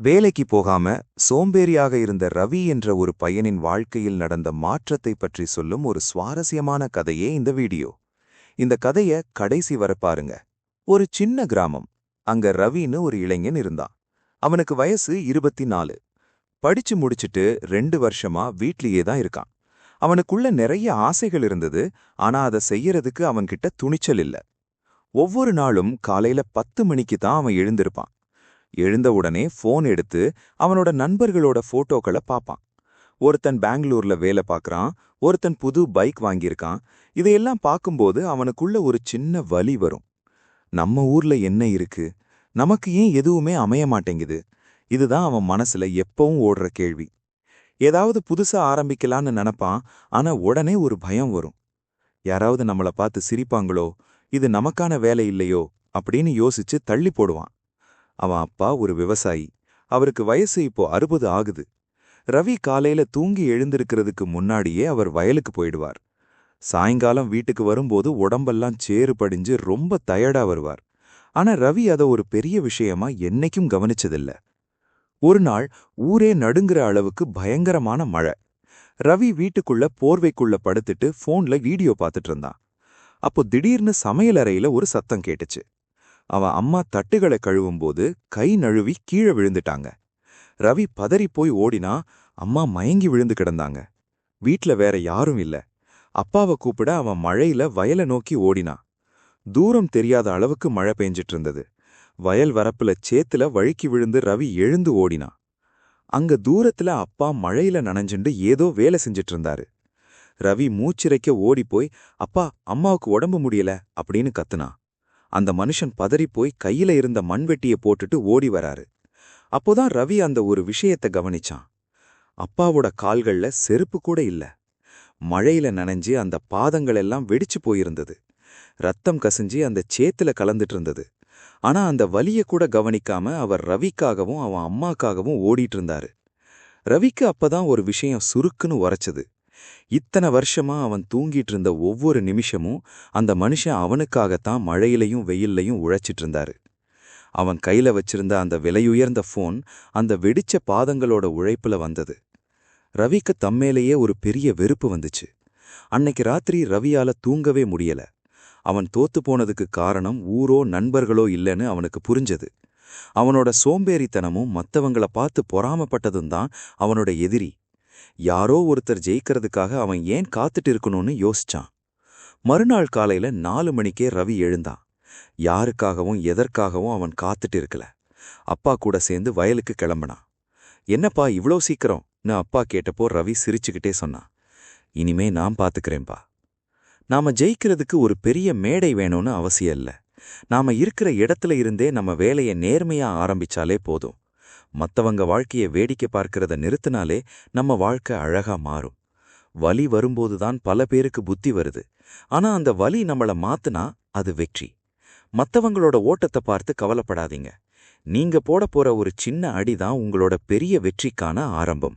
வேலைக்கு போகாம சோம்பேறியாக இருந்த ரவி என்ற ஒரு பையனின் வாழ்க்கையில் நடந்த மாற்றத்தை பற்றி சொல்லும் ஒரு சுவாரஸ்யமான கதையே இந்த வீடியோ. இந்த கதைய கடைசி வர பாருங்க. ஒரு சின்ன கிராமம். அங்க ரவின்னு ஒரு இளைஞன் இருந்தான். அவனுக்கு வயசு இருபத்தி நாலு படிச்சு முடிச்சுட்டு ரெண்டு வருஷமா வீட்லயே தான் இருக்கான். அவனுக்குள்ள நிறைய ஆசைகள் இருந்தது. ஆனா அதை செய்யறதுக்கு அவன்கிட்ட துணிச்சல் இல்ல. ஒவ்வொரு நாளும் காலையில பத்து மணிக்கு தான் அவன் எழுந்திருப்பான். எழுந்தவுடனே ஃபோன் எடுத்து அவனோட நண்பர்களோட போட்டோக்களை பார்ப்பான். ஒருத்தன் பெங்களூர்ல வேலை பார்க்கறான் ஒருத்தன் புது பைக் வாங்கியிருக்கான். இதையெல்லாம் பார்க்கும்போது அவனுக்குள்ள ஒரு சின்ன வலி வரும். நம்ம ஊர்ல என்ன இருக்கு? நமக்கு ஏன் எதுவுமே அமைய மாட்டேங்குது? இதுதான் அவன் மனசுல எப்பவும் ஓடுற கேள்வி. ஏதாவது புதுசா ஆரம்பிக்கலான்னு நினைப்பான் ஆனா உடனே ஒரு பயம் வரும். யாராவது நம்மள பார்த்து சிரிப்பாங்களோ இது நமக்கான வேலை இல்லையோ? அப்படின்னு யோசிச்சு தள்ளி போடுவான். அவன் அப்பா ஒரு விவசாயி. அவருக்கு வயசு இப்போ அறுபது ஆகுது. ரவி காலையில தூங்கி எழுந்திருக்கிறதுக்கு முன்னாடியே அவர் வயலுக்கு போயிடுவார். சாயங்காலம் வீட்டுக்கு வரும்போது உடம்பெல்லாம் சேறு படிஞ்சு ரொம்ப டயர்டா வருவார். ஆனா ரவி அதை ஒரு பெரிய விஷயமா என்னைக்கும் கவனிச்சதில்ல. ஒரு நாள் ஊரே நடுங்குற அளவுக்கு பயங்கரமான மழை. ரவி வீட்டுக்குள்ள போர்வைக்குள்ள படுத்துட்டு போன்ல வீடியோ பார்த்துட்டு இருந்தான். அப்போ திடீர்னு சமையலறையில ஒரு சத்தம் கேட்டுச்சு. அவன் அம்மா தட்டுகளை கழுவும்போது கை நழுவி கீழே விழுந்துட்டாங்க. ரவி பதறி போய் ஓடினா அம்மா மயங்கி விழுந்து கிடந்தாங்க. வீட்ல வேற யாரும் இல்ல. அப்பாவை கூப்பிட அவன் மழையில வயலை நோக்கி ஓடினான் தூரம் தெரியாத அளவுக்கு மழை பெஞ்சிட்டு இருந்தது வயல் வரப்புல சேத்துல வழுக்கி விழுந்து ரவி எழுந்து ஓடினான் அங்க தூரத்துல அப்பா மழையில நனைஞ்சுண்டு ஏதோ வேலை செஞ்சிட்டு இருந்தாரு ரவி மூச்சிரைக்க ஓடிப்போய் அப்பா அம்மாவுக்கு உடம்பு முடியல அப்படின்னு கத்துனான் அந்த மனுஷன் பதறிப்போய் கையில இருந்த மண்வெட்டிய போட்டுட்டு ஓடி வராரு. அப்போதான் ரவி அந்த ஒரு விஷயத்த கவனிச்சான். அப்பாவோட கால்கள்ல செருப்பு கூட இல்ல. மழையில நனைஞ்சு அந்த பாதங்கள் எல்லாம் வெடிச்சு போயிருந்தது. ரத்தம் கசிஞ்சு அந்த சேத்துல கலந்துட்டு இருந்தது. ஆனா அந்த வலிய கூட கவனிக்காம அவர் ரவிக்காகவும் அவன் அம்மாக்காகவும் ஓடிட்டு இருந்தாரு. ரவிக்கு அப்பதான் ஒரு விஷயம் சுருக்குன்னு உரைச்சது. இத்தனை வருஷமா அவன் தூங்கிட்டு இருந்த ஒவ்வொரு நிமிஷமும் அந்த மனுஷன் அவனுக்காகத்தான் மழையிலையும் வெயில்லையும் உழைச்சிட்டு இருந்தாரு அவன் கையில வச்சிருந்த அந்த விலையுயர்ந்த ஃபோன் அந்த வெடிச்ச பாதங்களோட உழைப்புல வந்தது. ரவிக்கு தம்மேலேயே ஒரு பெரிய வெறுப்பு வந்துச்சு. அன்னைக்கு ராத்திரி ரவியால தூங்கவே முடியல. அவன் தோத்து போனதுக்கு காரணம் ஊரோ நண்பர்களோ இல்லைன்னு அவனுக்கு புரிஞ்சது. அவனோட சோம்பேறித்தனமும் மத்தவங்கள பார்த்து பொறாமப்பட்டதும் தான் அவனோட எதிரி. யாரோ ஒருத்தர் ஜெயிக்கிறதுக்காக அவன் ஏன் காத்துட்டு இருக்கணும்னு யோசிச்சான். மறுநாள் காலையில நாலு மணிக்கே ரவி எழுந்தான். யாருக்காகவும் எதற்காகவும் அவன் காத்துட்டு இருக்கல அப்பா கூட சேர்ந்து வயலுக்கு கிளம்பினான். என்னப்பா இவ்ளோ சீக்கிரம்னு அப்பா கேட்டப்போ ரவி சிரிச்சுக்கிட்டே சொன்னான். இனிமே நான் பாத்துக்கிறேன்பா. நாம ஜெயிக்கிறதுக்கு ஒரு பெரிய மேடை வேணும்னு அவசியம் இல்ல. நாம இருக்கிற இடத்துல இருந்தே நம்ம வேலையை நேர்மையா ஆரம்பிச்சாலே போதும். மத்தவங்க வாழ்க்கைய வேடிக்கை பார்க்கறத நிறுத்தினாலே நம்ம வாழ்க்கை அழகா மாறும். வலி வரும்போது தான் பல பேருக்கு புத்தி வருது. ஆனா அந்த வலி நம்மள மாத்துனா அது வெற்றி. மத்தவங்களோட ஓட்டத்தை பார்த்து கவலைப்படாதீங்க. நீங்க போட போற ஒரு சின்ன அடிதான் உங்களோட பெரிய வெற்றிக்கான ஆரம்பம்.